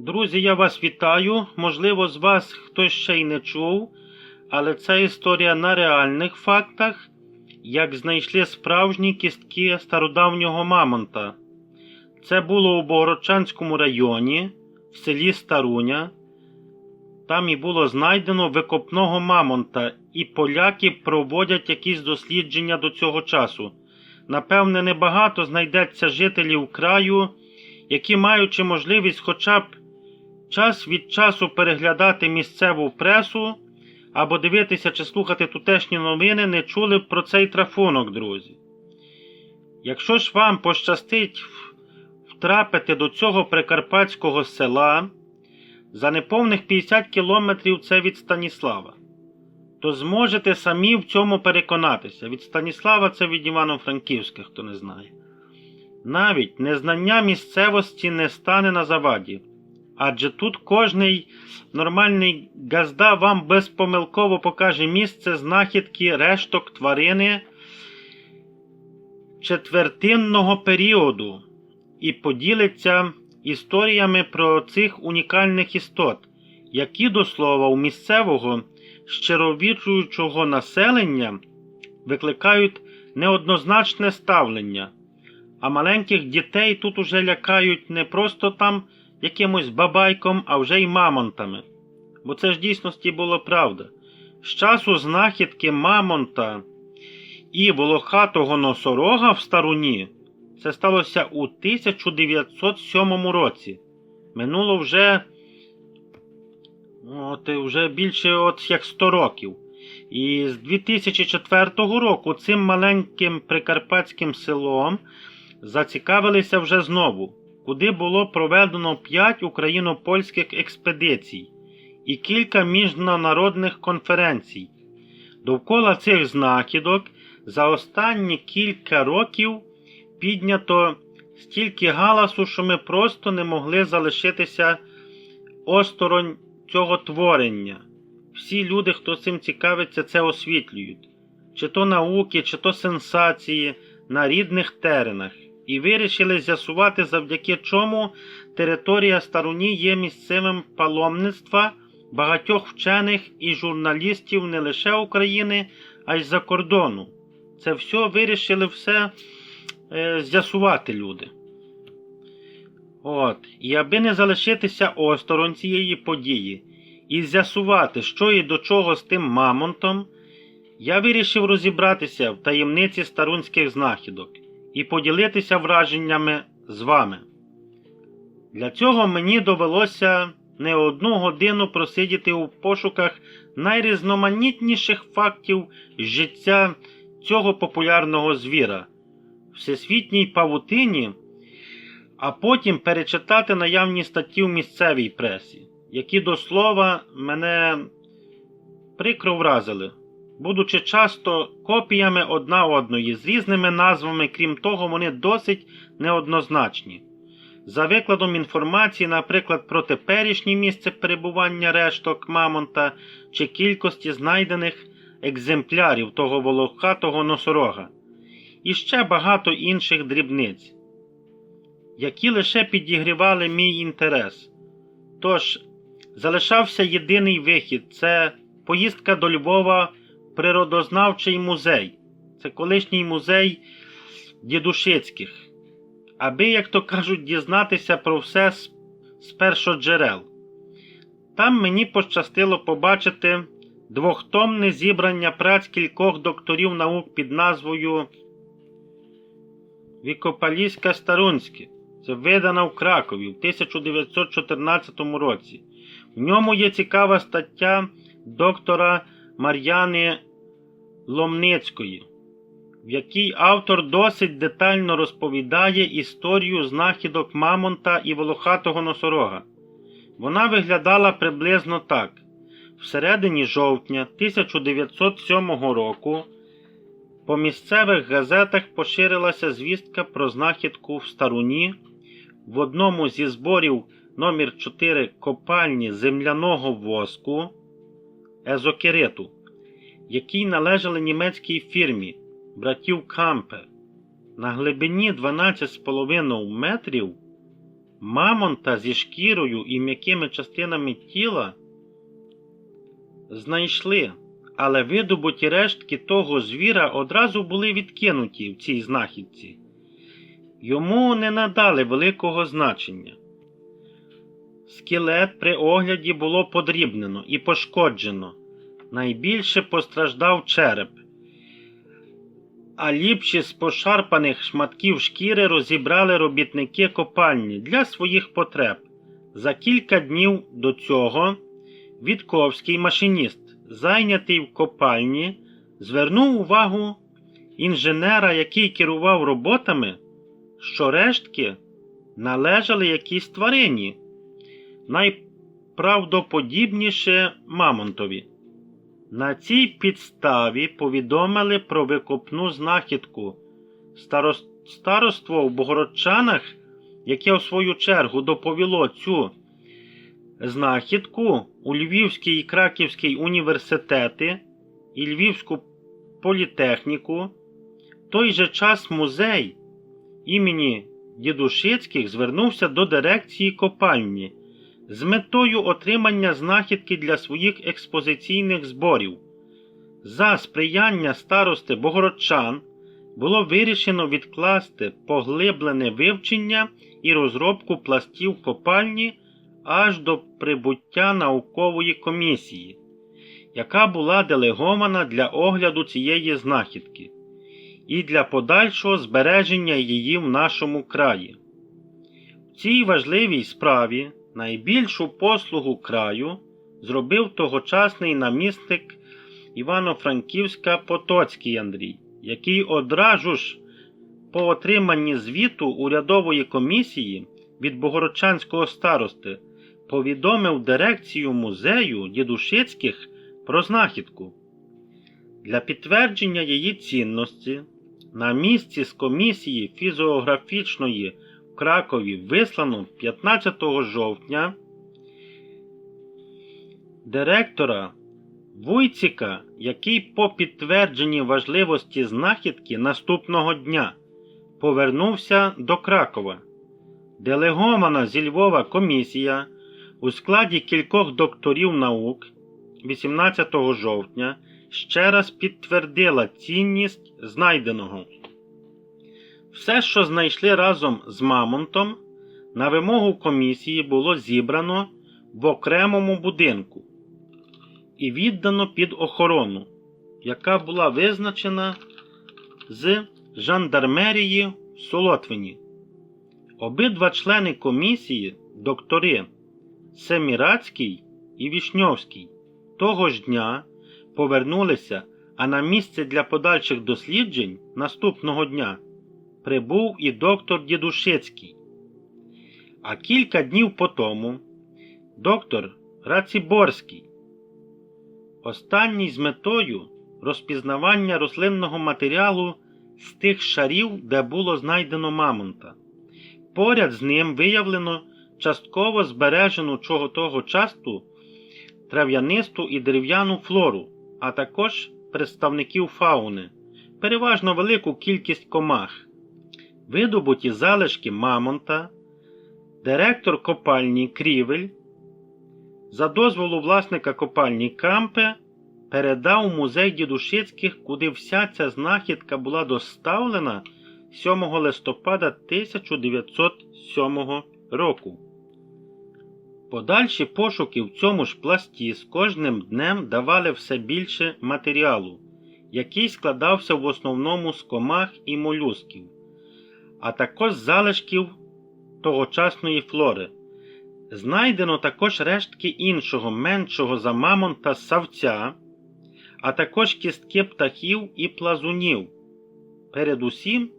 Друзі, я вас вітаю. Можливо, з вас хтось ще й не чув, але це історія на реальних фактах, як знайшли справжні кістки стародавнього мамонта. Це було у Богородчанському районі, в селі Старуня. Там і було знайдено викопного мамонта, і поляки проводять якісь дослідження до цього часу. Напевне, небагато знайдеться жителів краю, які, маючи можливість хоча б час від часу переглядати місцеву пресу або дивитися чи слухати тутешні новини, не чули б про цей трафунок, друзі. Якщо ж вам пощастить втрапити до цього прикарпатського села, за неповних 50 кілометрів це від Станіслава, то зможете самі в цьому переконатися. Від Станіслава це від Івано-Франківська, хто не знає. Навіть незнання місцевості не стане на заваді, адже тут кожний нормальний газда вам безпомилково покаже місце знахідки решток тварини четвертинного періоду і поділиться історіями про цих унікальних істот, які до слова у місцевого щировічуючого населення викликають неоднозначне ставлення. А маленьких дітей тут уже лякають не просто там якимось бабайком, а вже й мамонтами. Бо це ж дійсності було правда. З часу знахідки мамонта і волохатого носорога в старуні це сталося у 1907 році. Минуло вже, от, вже більше от як 100 років. І з 2004 року цим маленьким прикарпатським селом зацікавилися вже знову, куди було проведено 5 україно-польських експедицій і кілька міжнародних конференцій. Довкола цих знахідок за останні кілька років піднято стільки галасу, що ми просто не могли залишитися осторонь цього творення. Всі люди, хто цим цікавиться, це освітлюють. Чи то науки, чи то сенсації на рідних теренах. І вирішили з'ясувати, завдяки чому територія Старуні є місцевим паломництва багатьох вчених і журналістів не лише України, а й за кордону. Це все вирішили все е, з'ясувати люди. От. І аби не залишитися осторонь цієї події і з'ясувати, що і до чого з тим мамонтом, я вирішив розібратися в таємниці старунських знахідок і поділитися враженнями з вами. Для цього мені довелося не одну годину просидіти у пошуках найрізноманітніших фактів життя цього популярного звіра, всесвітній павутині, а потім перечитати наявні статті в місцевій пресі, які до слова мене прикро вразили, будучи часто копіями одна одної з різними назвами, крім того, вони досить неоднозначні. За викладом інформації, наприклад, про теперішнє місце перебування решток мамонта чи кількості знайдених екземплярів того волохатого носорога, і ще багато інших дрібниць, які лише підігрівали мій інтерес. Тож, залишався єдиний вихід це поїздка до Львова природознавчий музей. Це колишній музей Дідушицьких аби, як то кажуть, дізнатися про все з, першоджерел. Там мені пощастило побачити двохтомне зібрання праць кількох докторів наук під назвою Вікопаліська Старунське. Це видано в Кракові в 1914 році. В ньому є цікава стаття доктора Мар'яни Ломницької в якій автор досить детально розповідає історію знахідок Мамонта і волохатого носорога. Вона виглядала приблизно так. Всередині жовтня 1907 року по місцевих газетах поширилася звістка про знахідку в старуні в одному зі зборів номер 4 копальні земляного воску Езокериту, який належали німецькій фірмі братів Кампе. На глибині 12,5 метрів Мамонта зі шкірою і м'якими частинами тіла знайшли, але видобуті рештки того звіра одразу були відкинуті в цій знахідці. Йому не надали великого значення. Скелет при огляді було подрібнено і пошкоджено. Найбільше постраждав череп, а ліпші з пошарпаних шматків шкіри розібрали робітники копальні для своїх потреб. За кілька днів до цього Вітковський машиніст, зайнятий в копальні, звернув увагу інженера, який керував роботами, що рештки належали якійсь тварині, найправдоподібніше Мамонтові. На цій підставі повідомили про викопну знахідку. Староство в Богородчанах, яке в свою чергу доповіло цю знахідку у Львівський і Краківський університети і Львівську політехніку, в той же час музей імені Дідушицьких звернувся до дирекції копальні з метою отримання знахідки для своїх експозиційних зборів. За сприяння старости Богородчан було вирішено відкласти поглиблене вивчення і розробку пластів копальні аж до прибуття наукової комісії, яка була делегована для огляду цієї знахідки і для подальшого збереження її в нашому краї. В цій важливій справі найбільшу послугу краю зробив тогочасний намісник Івано-Франківська Потоцький Андрій, який одразу ж по отриманні звіту урядової комісії від Богородчанського старости повідомив дирекцію музею Дідушицьких про знахідку. Для підтвердження її цінності на місці з комісії фізіографічної Кракові вислано 15 жовтня директора Вуйціка, який по підтвердженні важливості знахідки наступного дня повернувся до Кракова. Делегована зі Львова комісія у складі кількох докторів наук 18 жовтня ще раз підтвердила цінність знайденого. Все, що знайшли разом з Мамонтом, на вимогу комісії було зібрано в окремому будинку і віддано під охорону, яка була визначена з жандармерії в Солотвині. Обидва члени комісії, доктори Семірацький і Вішньовський, того ж дня повернулися, а на місце для подальших досліджень наступного дня прибув і доктор Дідушицький. А кілька днів по тому доктор Раціборський, останній з метою розпізнавання рослинного матеріалу з тих шарів, де було знайдено мамонта. Поряд з ним виявлено частково збережену чого того часу трав'янисту і дерев'яну флору, а також представників фауни, переважно велику кількість комах, видобуті залишки мамонта, директор копальні Крівель, за дозволу власника копальні Кампе, передав музей Дідушицьких, куди вся ця знахідка була доставлена 7 листопада 1907 року. Подальші пошуки в цьому ж пласті з кожним днем давали все більше матеріалу, який складався в основному з комах і молюсків, а також залишків тогочасної флори. Знайдено також рештки іншого меншого за мамонта савця, а також кістки птахів і плазунів. Передусім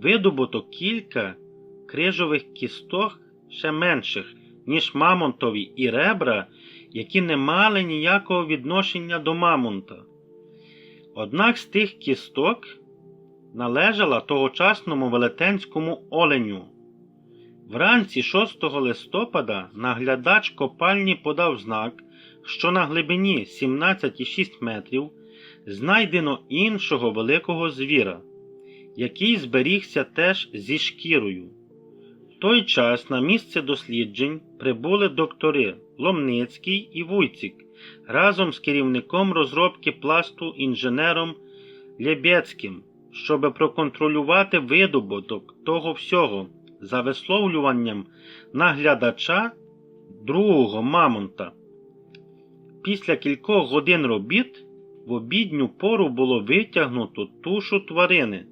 видобуто кілька крижових кісток ще менших, ніж мамонтові, і ребра, які не мали ніякого відношення до мамонта. Однак з тих кісток належала тогочасному велетенському оленю. Вранці 6 листопада наглядач копальні подав знак, що на глибині 17,6 метрів знайдено іншого великого звіра, який зберігся теж зі шкірою. В той час на місце досліджень прибули доктори Ломницький і Вуйцік разом з керівником розробки пласту інженером Лєбєцьким, щоб проконтролювати видобуток того всього за висловлюванням наглядача другого мамонта. Після кількох годин робіт в обідню пору було витягнуто тушу тварини,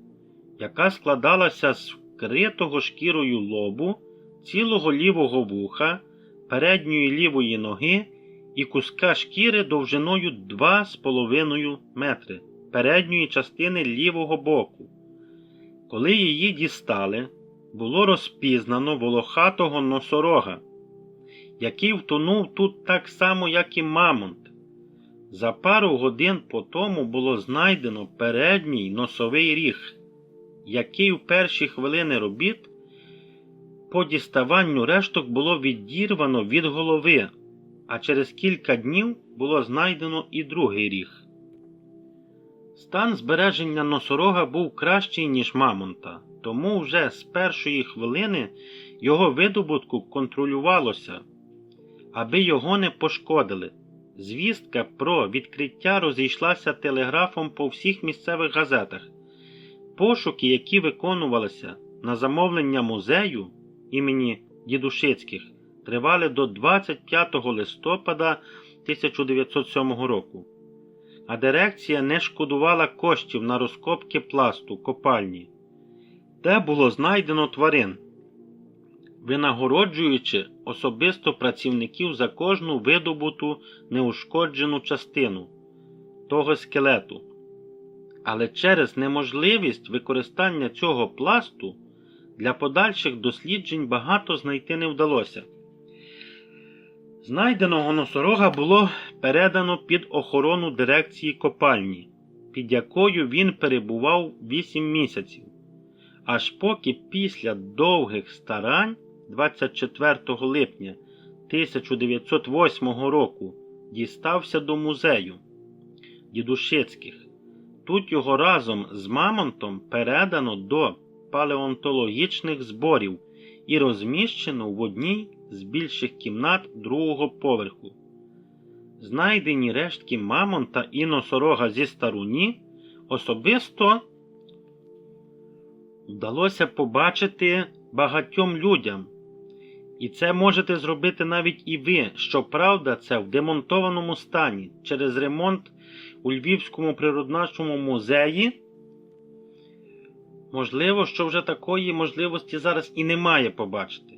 яка складалася з вкритого шкірою лобу, цілого лівого вуха, передньої лівої ноги і куска шкіри довжиною 2,5 метри передньої частини лівого боку. Коли її дістали, було розпізнано волохатого носорога, який втонув тут так само, як і мамонт. За пару годин по тому було знайдено передній носовий ріг, який в перші хвилини робіт по діставанню решток було відірвано від голови, а через кілька днів було знайдено і другий ріг. Стан збереження носорога був кращий, ніж мамонта, тому вже з першої хвилини його видобутку контролювалося, аби його не пошкодили. Звістка про відкриття розійшлася телеграфом по всіх місцевих газетах. Пошуки, які виконувалися на замовлення музею імені Дідушицьких, тривали до 25 листопада 1907 року. А дирекція не шкодувала коштів на розкопки пласту копальні, де було знайдено тварин, винагороджуючи особисто працівників за кожну видобуту неушкоджену частину того скелету. Але через неможливість використання цього пласту для подальших досліджень багато знайти не вдалося. Знайденого носорога було передано під охорону дирекції копальні, під якою він перебував 8 місяців, аж поки після довгих старань 24 липня 1908 року дістався до музею Дідушицьких. Тут його разом з Мамонтом передано до палеонтологічних зборів і розміщено в одній з більших кімнат другого поверху. Знайдені рештки Мамонта і носорога зі старуні особисто вдалося побачити багатьом людям. І це можете зробити навіть і ви. Щоправда, це в демонтованому стані через ремонт у Львівському природничому музеї. Можливо, що вже такої можливості зараз і немає побачити.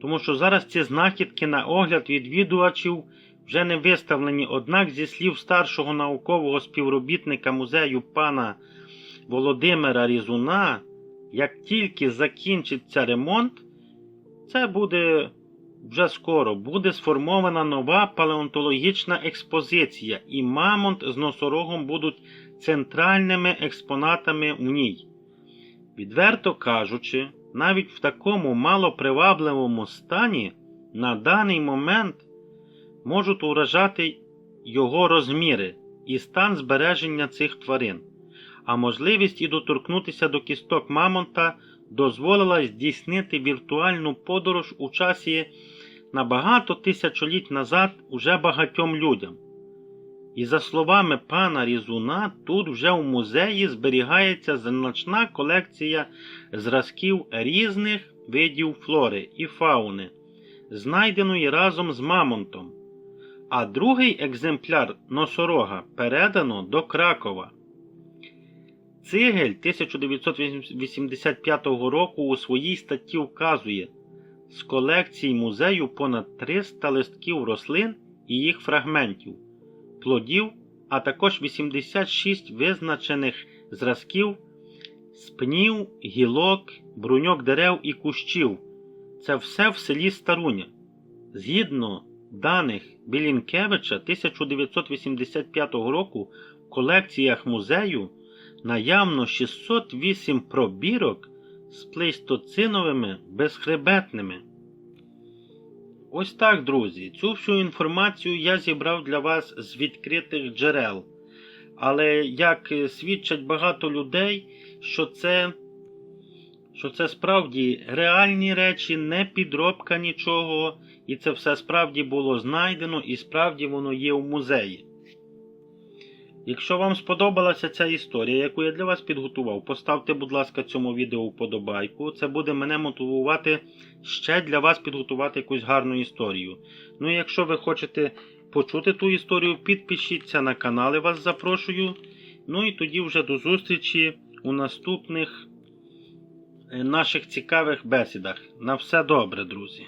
Тому що зараз ці знахідки на огляд відвідувачів вже не виставлені, однак, зі слів старшого наукового співробітника музею пана Володимира Різуна, як тільки закінчиться ремонт, це буде вже скоро, буде сформована нова палеонтологічна експозиція, і мамонт з носорогом будуть центральними експонатами в ній. Відверто кажучи, навіть в такому малопривабливому стані на даний момент можуть уражати його розміри і стан збереження цих тварин, а можливість і доторкнутися до кісток мамонта дозволила здійснити віртуальну подорож у часі на багато тисячоліть назад уже багатьом людям. І за словами пана Різуна, тут вже в музеї зберігається значна колекція зразків різних видів флори і фауни, знайденої разом з мамонтом. А другий екземпляр носорога передано до Кракова. Цигель 1985 року у своїй статті вказує, з колекції музею понад 300 листків рослин і їх фрагментів, плодів, а також 86 визначених зразків з пнів, гілок, бруньок дерев і кущів. Це все в селі Старуня. Згідно даних Білінкевича 1985 року в колекціях музею наявно 608 пробірок з плейстоциновими безхребетними. Ось так, друзі. Цю всю інформацію я зібрав для вас з відкритих джерел. Але як свідчать багато людей, що це що це справді реальні речі, не підробка нічого, і це все справді було знайдено, і справді воно є в музеї. Якщо вам сподобалася ця історія, яку я для вас підготував, поставте, будь ласка, цьому відео вподобайку. Це буде мене мотивувати ще для вас підготувати якусь гарну історію. Ну і якщо ви хочете почути ту історію, підпишіться на канал, я вас запрошую. Ну і тоді вже до зустрічі у наступних е, наших цікавих бесідах. На все добре, друзі!